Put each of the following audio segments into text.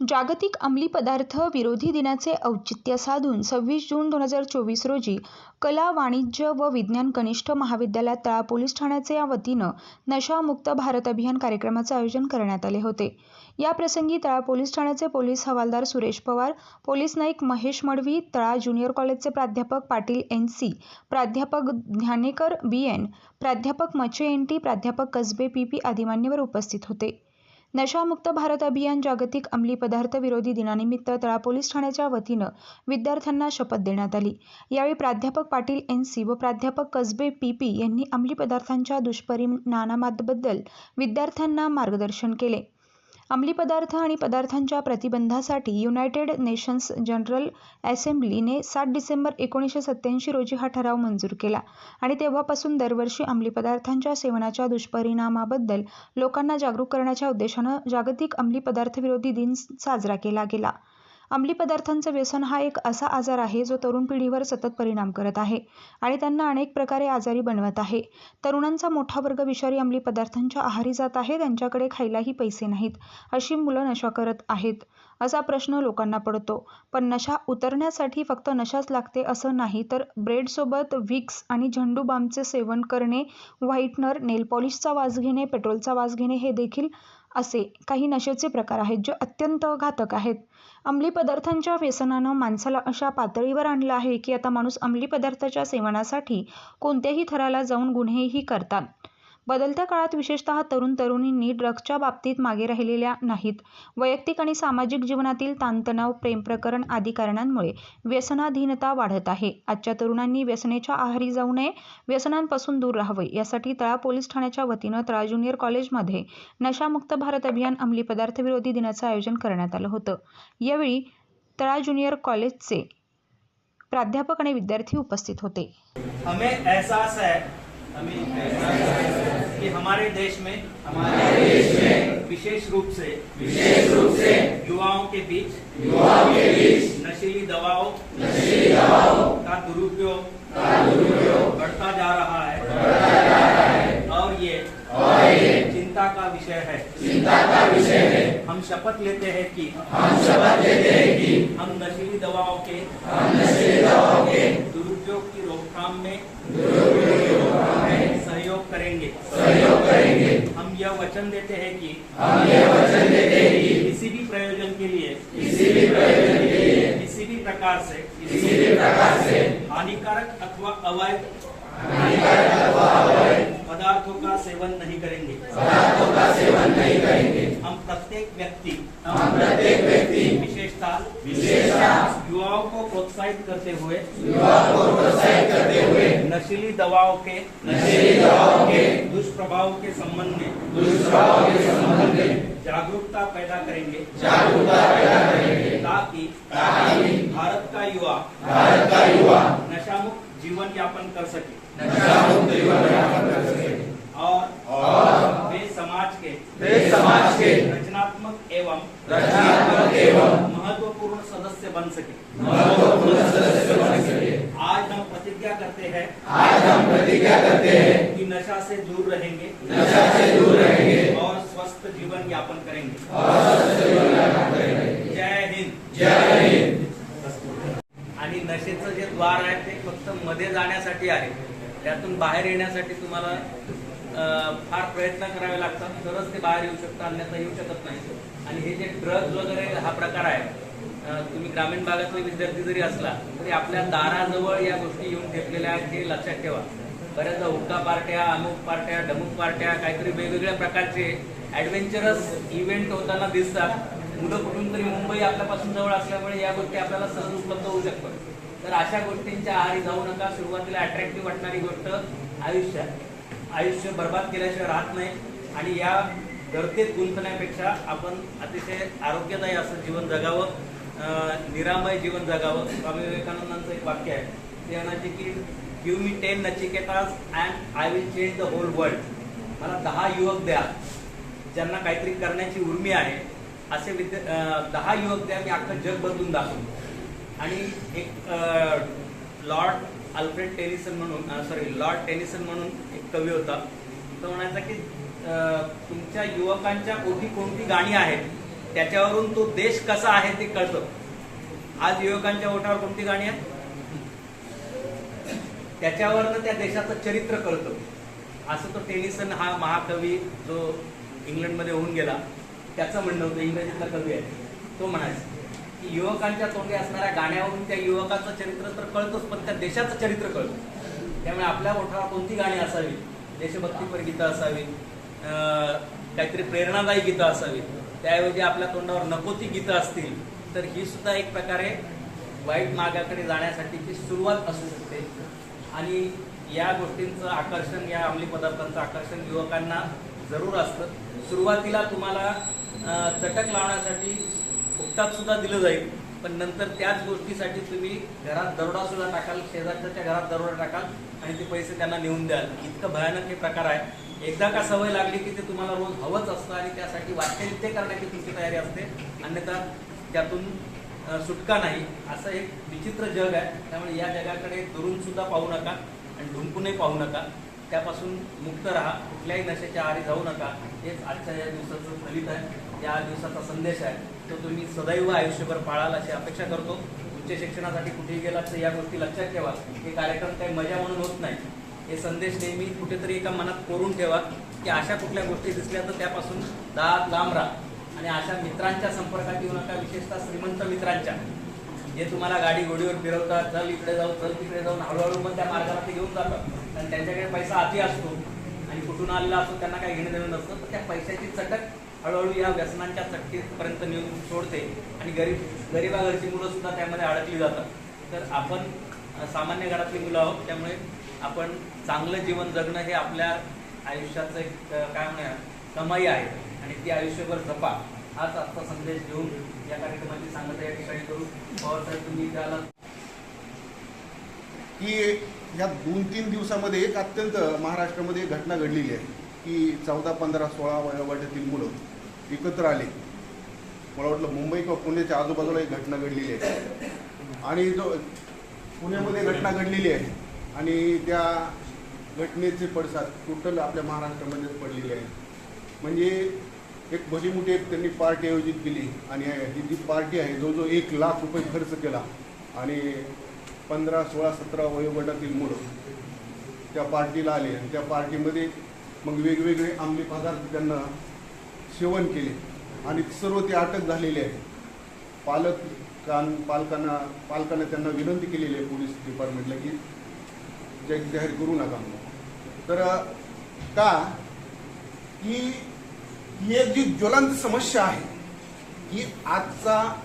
जागतिक अंमली पदार्थ विरोधी दिनाचे औचित्य साधून सव्वीस जून दोन हजार चोवीस रोजी कला वाणिज्य व विज्ञान कनिष्ठ महाविद्यालयात तळा पोलीस ठाण्याचे या वतीनं नशामुक्त भारत अभियान कार्यक्रमाचे आयोजन करण्यात आले होते. या प्रसंगी तळा पोलीस ठाण्याचे पोलीस हवालदार सुरेश पवार पोलीस नाईक महेश मडवी तळा ज्युनियर कॉलेजचे प्राध्यापक पाटील एन सी प्राध्यापक ध्यानेकर बी एन प्राध्यापक मचे एन टी प्राध्यापक कसबे पी पी आदी मान्यवर उपस्थित होते. नशामुक्त भारत अभियान जागतिक अंमली पदार्थ विरोधी दिनानिमित्त तळा पोलीस ठाण्याच्या वतीनं विद्यार्थ्यांना शपथ देण्यात आली. यावेळी प्राध्यापक पाटील एन सी व प्राध्यापक कसबे पी पी यांनी अंमली पदार्थांच्या दुष्परिणामांबद्दल विद्यार्थ्यांना मार्गदर्शन केले. अंमली पदार्थ आणि पदार्थांच्या प्रतिबंधासाठी युनायटेड नेशन्स जनरल असेंब्लीने सात डिसेंबर एकोणीसशे सत्त्याऐंशी रोजी हा ठराव मंजूर केला आणि तेव्हापासून दरवर्षी अंमली पदार्थांच्या सेवनाच्या दुष्परिणामाबद्दल लोकांना जागरूक करण्याच्या उद्देशानं जागतिक अंमली पदार्थ विरोधी दिन साजरा केला गेला. अंमली पदार्थांचं व्यसन हा एक असा आजार आहे जो तरुण पिढीवर सतत परिणाम करत आहे आणि त्यांना अनेक प्रकारे आजारी बनवत आहे. तरुणांचा मोठा वर्ग विषारी अंमली पदार्थांच्या आहारी जात आहे त्यांच्याकडे खायलाही पैसे नाहीत अशी मुलं नशा करत आहेत असा प्रश्न लोकांना पडतो. पण नशा उतरण्यासाठी फक्त नशाच लागते असं नाही तर ब्रेडसोबत विक्स आणि झंडू बामचे सेवन करणे व्हाईटनर नेलपॉलिशचा वास घेणे पेट्रोलचा वास घेणे हे देखील असे काही नशेचे प्रकार आहेत जे अत्यंत घातक आहेत. अंमली पदार्थांच्या व्यसनानं माणसाला अशा पातळीवर आणलं आहे की आता माणूस अंमली पदार्थाच्या सेवनासाठी कोणत्याही थराला जाऊन गुन्हेही करतात. बदलत्या काळात विशेषतः तरुण तरुणींनी ड्रग्जच्या बाबतीत मागे राहिलेल्या नाहीत. वैयक्तिक आणि सामाजिक जीवनातील ताणतणाव प्रेम प्रकरण आदी कारणांमुळे व्यसनाधीनता वाढत आहे. आजच्या तरुणांनी व्यसनेच्या आहारी जाऊ नये व्यसनांपासून दूर राहावे यासाठी तळा पोलीस ठाण्याच्या वतीनं तळा ज्युनियर कॉलेजमध्ये नशामुक्त भारत अभियान अंमली पदार्थ विरोधी दिनाचं आयोजन करण्यात आलं होतं. यावेळी तळा ज्युनियर कॉलेजचे प्राध्यापक आणि विद्यार्थी उपस्थित होते. हमें एहसास है। कि हमारे देश में हमारे देश में विशेष रूप से विशेष रूप से युवाओं के बीच युवाओं के बीच नशीली दवाओं नशीली दवाओं का दुरुपयोग का दुरुपयोग बढ़ता जा रहा है। बढ़ता जा रहा है। और ये और ये चिंता का विषय है। चिंता का विषय है। हम शपथ लेते हैं कि हम शपथ लेते हैं कि हम नशीली दवाओं के हम नशीली दवाओं के दुरुपयोग की रोकथाम में दुरुपयोग की रोकथाम में सहयोग करेंगे सहयोग करेंगे हम यह वचन देते हैं कि हम ये वचन देते हैं कि किसी भी प्रयोजन के लिए किसी भी प्रयोजन के लिए किसी भी प्रकार से किसी भी प्रकार से हानिकारक अथवा अवैध हानिकारक अथवा अवैध पदार्थों का सेवन नहीं करेंगे। पदार्थों का सेवन नहीं करेंगे। हम प्रत्येक व्यक्ति हम प्रत्येक व्यक्ति विशेषता विशेषतः युवाओं को प्रोत्साहित करते हुए युवा को प्रोत्साहित करते हुए नशीली दवाओं के नशीली दवाओं दुष्प्रभाव के संबंध में दुष्प्रभाव के संबंध में जागरूकता पैदा करेंगे। जागरूकता पैदा करेंगे। ताकि ताकि भारत का युवा भारत का युवा नशामुक्त जीवन यापन कर सके। नशा मुक्त जीवन यापन कर सके। और और वे समाज के देश समाज के रचनात्मक एवं रचनात्मक एवं महत्वपूर्ण सदस्य बन सके। महत्वपूर्ण सदस्य बन सके। आज हम प्रतिज्ञा करते हैं आज हम प्रतिज्ञा करते हैं नशा से दूर रहेंगे। नशा से दूर रहेंगे। और स्वस्थ जीवन यापन करेंगे। और स्वस्थ जीवन यापन करेंगे। जय हिंद। जय हिंद। आणि नशेचं जे द्वार आहे ते फक्त मध्ये जाण्यासाठी आहे. त्यातून बाहेर येण्यासाठी तुम्हाला फार प्रयत्न करावे लागतात. तरच ते बाहेर येऊ शकतं अन्यथा येऊ शकत नाही. आणि हे जे ड्रग्ज वगैरे हा प्रकार आहे तुम्ही ग्रामीण भागातले विद्यार्थी जरी असला तरी आपल्या दाराजवळ या गोष्टी येऊन ठेपलेल्या आहेत हे लक्षात ठेवा. बऱ्याचदा हुक्का पार्ट्या अमुक पार्ट्या डमुक पार्ट्या काहीतरी वेगवेगळ्या प्रकारचे ॲडव्हेंचरस इव्हेंट होताना दिसतात. मुलं कुठून तरी मुंबई आपल्यापासून जवळ असल्यामुळे या गोष्टी आपल्याला सहज उपलब्ध होऊ शकतात. तर अशा गोष्टींच्या आहारी जाऊ नका. सुरुवातीला अट्रॅक्टिव्ह वाटणारी गोष्ट आयुष्य. आयुष्य बर्बाद केल्याशिवाय राहत नाही. आणि या गर्दीत गुंतण्यापेक्षा आपण अतिशय आरोग्यदायी असं जीवन जगावं. निरामय जीवन जगावं. स्वामी विवेकानंदांचं एक वाक्य आहे. ते म्हणायचे की give me ten Nachiketas and I will change the whole world मला दहा युवक द्या. ज्यांना काहीतरी करण्याची उर्मी आहे असे विद्या दहा युवक द्या मी अख्खं जग बदलून दाखवतो आणि एक लॉर्ड अल्फ्रेड टेनिसन म्हणून सॉरी लॉर्ड टेनिसन म्हणून एक कवी होता. तो म्हणायचा की अं, तुमच्या युवकांच्या कोणती कोणती गाणी आहेत? त्याच्यावरून तो देश कसा आहे ते कळतं. आज युवकांच्या ओठावर कोणती गाणी आहेत? त्याच्यावरनं त्या देशाचं चरित्र कळतं. असं तो टेनिसन हा महाकवी जो इंग्लंडमध्ये होऊन गेला त्याचं म्हणणं होतं इंग्रजीतला कवी आहे. तो म्हणायचा की युवकांच्या तोंडी असणाऱ्या गाण्यावरून त्या युवकाचं चरित्र तर कळतंच पण त्या देशाचं चरित्र कळतं. त्यामुळे आपल्या ओठावर कोणती गाणी असावी? देशभक्तीपर गीतं असावी काहीतरी प्रेरणादायी गीतं असावी त्याऐवजी आपल्या तोंडावर नको ती गीतं असतील तर ही सुद्धा एक प्रकारे वाईट मार्गाकडे जाण्यासाठीची सुरुवात असू शकते. आणि या गोष्टींचं आकर्षण या अंमली पदार्थांचं आकर्षण युवकांना जरूर असतं. सुरुवातीला तुम्हाला चटक लावण्यासाठी फुकटात सुद्धा दिलं जाईल पण नंतर त्याच गोष्टीसाठी तुम्ही घरात दरोडा सुद्धा टाकाल शेजारच्या घरात दरोडा टाकाल आणि ते पैसे त्यांना नेऊन द्याल. इतकं भयानक हे प्रकार आहे. एकदा का सवय लागली की ते तुम्हाला रोज हवंच असतं आणि त्यासाठी वाटेल करण्याची तुमची तयारी असते. अन्यथा त्यातून सुटका नाही. असं एक विचित्र जग आहे. त्यामुळे या जगाकडे दुरून सुद्धा पाहू नका आणि ढुंकूनही पाहू नका. त्यापासून मुक्त राहा. कुठल्याही नशेच्या आहारी जाऊ नका. हेच आजच्या या दिवसाचं फलित आहे. या दिवसाचा संदेश आहे. तो तुम्ही सदैव आयुष्यभर पाळाल अशी अपेक्षा करतो. उच्च शिक्षणासाठी कुठेही गेलात तर या गोष्टी लक्षात ठेवा. हे कार्यक्रम काही मजा म्हणून होत नाही. हे संदेश नेहमी कुठेतरी एका मनात कोरून ठेवा की अशा कुठल्या गोष्टी दिसल्या तर त्यापासून दात लांब राहा. आणि अशा मित्रांच्या संपर्कात येऊ नका विशेषतः श्रीमंत मित्रांच्या. जे तुम्हाला गाडी गोडीवर फिरवतात चल इकडे जाऊ चल तिकडे जाऊन हळूहळू पण त्या मार्गाला ते घेऊन जातात. कारण त्यांच्याकडे पैसा अति असतो आणि कुठून आलेला असतो त्यांना काही घेणं देणं नसतं तर त्या पैशाची चटक हळूहळू या व्यसनांच्या चटकीपर्यंत नेऊन सोडते. आणि गरीब गरीबाघरची मुलं सुद्धा त्यामध्ये अडकली जातात. तर आपण सामान्य घरातली मुलं आहोत त्यामुळे आपण चांगलं जीवन जगणं हे आपल्या आयुष्याचं एक काय म्हणूया कमाई आहे आणि ती आयुष्यभर जपा. हाच आजचा संदेश घेऊन या कार्यक्रमाची सांगता या ठिकाणी करू. पवार साहेब तुम्ही त्याला की या दोन तीन दिवसामध्ये एक अत्यंत महाराष्ट्रामध्ये एक घटना घडलेली आहे. की चौदा पंधरा सोळा वयोगटातील मुलं एकत्र आले. मला वाटलं मुंबई किंवा पुण्याच्या आजूबाजूला एक घटना घडलेली आहे. आणि जो पुण्यामध्ये घटना घडलेली आहे. आणि त्या घटनेचे पडसाद टोटल आपल्या महाराष्ट्रामध्येच पडलेले आहे म्हणजे एक भली मोठी एक त्यांनी पार्टी आयोजित केली आणि ही जी पार्टी आहे जो जो एक लाख रुपये खर्च केला आणि पंधरा सोळा सतरा वयोगटातील मुलं त्या पार्टीला आले आणि त्या पार्टीमध्ये मग वेगवेगळे आंबे पदार्थ त्यांना सेवन केले. आणि सर्व ते अटक झालेले आहे पालक कान पालकांना पालकांना त्यांना विनंती केलेली आहे पोलीस डिपार्टमेंटला की जाहीर करू नका तर का की ही एक जी ज्वलंत समस्या आहे की आजचा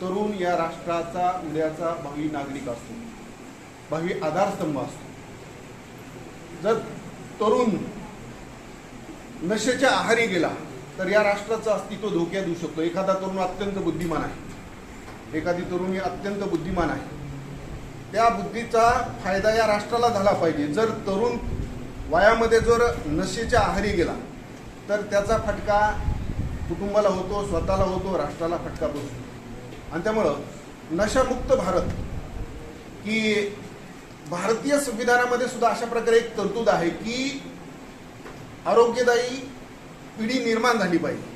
तरुण या राष्ट्राचा उद्याचा भावी नागरिक असतो भावी आधारस्तंभ असतो. जर तरुण नशेच्या आहारी गेला तर या राष्ट्राचं अस्तित्व धोक्यात येऊ शकतो. एखादा तरुण अत्यंत बुद्धिमान आहे. एखादी तरुणी अत्यंत बुद्धिमान आहे. त्या बुद्धीचा फायदा या राष्ट्राला झाला पाहिजे. जर तरुण वयामध्ये जर नशेच्या आहारी गेला तर त्याचा फटका कुटुंबाला होतो स्वतःला होतो राष्ट्राला फटका बसतो. आणि त्यामुळं नशामुक्त भारत की भारतीय संविधानामध्ये सुद्धा अशा प्रकारे एक तरतूद आहे की आरोग्यदायी पिढी निर्माण झाली पाहिजे.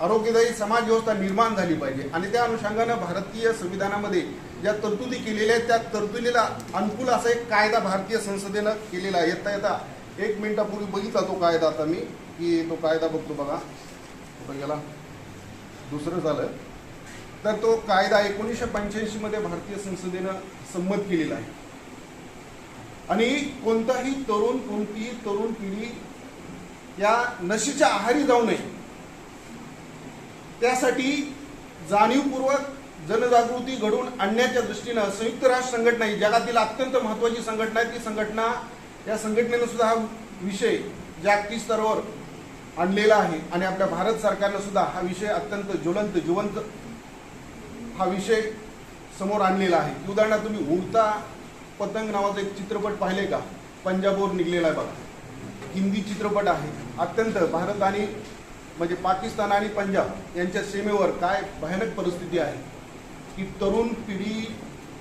आरोग्यदायी समाज व्यवस्था निर्माण झाली पाहिजे. आणि त्या अनुषंगानं भारतीय संविधानामध्ये ज्या तरतुदी केलेल्या आहेत त्या तरतुदीला अनुकूल असा एक कायदा भारतीय संसदेनं केलेला येता येता एक मिनिटापूर्वी बघितला तो कायदा आता मी की तो कायदा बघतो बघा. कुठं गेला दुसरं झालं. तर तो कायदा एकोणीसशे पंच्याऐंशी मध्ये भारतीय संसदेनं संमत केलेला आहे. आणि कोणताही तरुण कोणतीही तरुण पिढी या नशीच्या आहारी जाऊ नये. त्यासाठी जाणीवपूर्वक जनजागृती घडवून आणण्याच्या दृष्टीनं संयुक्त राष्ट्र संघटना ही जगातील अत्यंत महत्वाची संघटना आहे. ती संघटना या संघटनेनं सुद्धा हा विषय जागतिक स्तरावर आणलेला आहे. आणि आपल्या भारत सरकारनं सुद्धा हा विषय अत्यंत ज्वलंत जिवंत हा विषय समोर आणलेला आहे. उदाहरणार्थ तुम्ही उडता पतंग नावाचा एक चित्रपट पाहिले का? पंजाबवर निघलेला आहे बघा. हिंदी चित्रपट आहे. अत्यंत भारत आणि म्हणजे पाकिस्तान आणि पंजाब यांच्या सीमेवर काय भयानक परिस्थिती आहे? की तरुण पिढी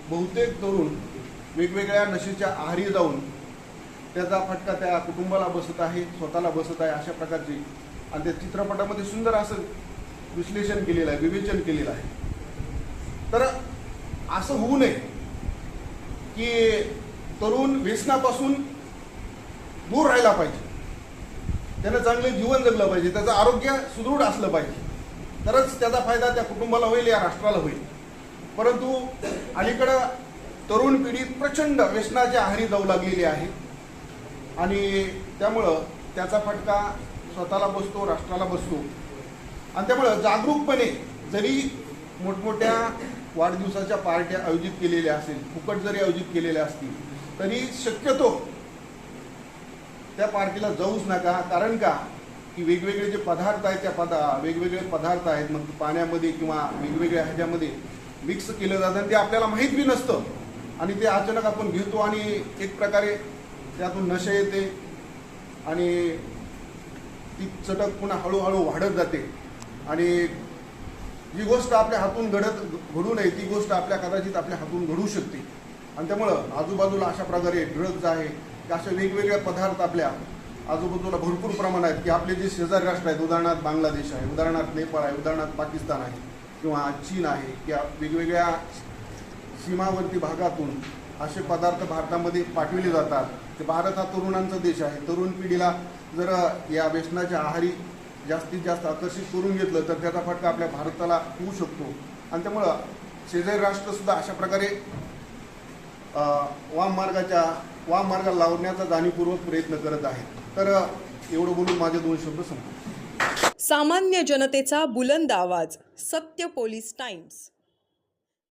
बहुतेक तरुण वेगवेगळ्या नशेच्या आहारी जाऊन त्याचा फटका त्या कुटुंबाला बसत आहे स्वतःला बसत आहे अशा प्रकारची. आणि त्या चित्रपटामध्ये सुंदर असं विश्लेषण केलेलं आहे विवेचन केलेलं आहे. तर असं होऊ नये की तरुण व्यसनापासून दूर राहिला पाहिजे. त्यानं चांगले जीवन जगलं पाहिजे त्याचं आरोग्य सुदृढ असलं पाहिजे. तरच त्याचा फायदा त्या कुटुंबाला होईल या राष्ट्राला होईल. परंतु अलीकडं तरुण पिढी प्रचंड व्यसनाच्या आहारी जाऊ लागलेली आहे. आणि त्यामुळं त्याचा फटका स्वतःला बसतो राष्ट्राला बसतो. आणि त्यामुळं जागरूकपणे जरी मोठमोठ्या वाढदिवसाच्या पार्ट्या आयोजित केलेल्या असेल फुकट जरी आयोजित केलेल्या असतील तरी शक्यतो त्या पार्टीला जाऊच नका. कारण का? की वेगवेगळे जे पदार्थ आहेत त्या पदा वेगवेगळे पदार्थ आहेत. मग पाण्यामध्ये किंवा वेगवेगळ्या ह्याच्यामध्ये मिक्स केलं जातं आणि ते आपल्याला माहीत बी नसतं. आणि ते अचानक आपण घेतो आणि एक प्रकारे त्यातून नशा येते आणि ती चटक पुन्हा हळूहळू वाढत जाते. आणि जी गोष्ट आपल्या हातून घडत घडू नये ती गोष्ट आपल्या कदाचित आपल्या हातून घडू शकते. आणि त्यामुळं आजूबाजूला अशा प्रकारे ड्रग्ज आहे की अशा वेगवेगळे पदार्थ आपल्या आजूबाजूला भरपूर प्रमाणात आहेत. की आपले जे शेजारी राष्ट्र आहेत उदाहरणार्थ बांगलादेश आहे उदाहरणार्थ नेपाळ आहे उदाहरणार्थ पाकिस्तान आहे किंवा चीन आहे किंवा वेगवेगळ्या सीमावर्ती भागातून असे पदार्थ भारतामध्ये पाठविले जातात. की भारत हा तरुणांचा देश आहे. तरुण पिढीला जर या व्यसनाच्या आहारी जास्तीत जास्त आकर्षित करून घेतलं तर त्याचा फटका आपल्या भारताला होऊ शकतो. आणि त्यामुळं शेजारी राष्ट्रसुद्धा अशा प्रकारे वाम मार्गाच्या वाम मार्गाला लावण्याचा जाणीवपूर्वक प्रयत्न करत आहेत. तर एवढं बोलून माझे दोन शब्द संपले सामान्य जनतेचा बुलंद आवाज सत्य पोलीस टाइम्स.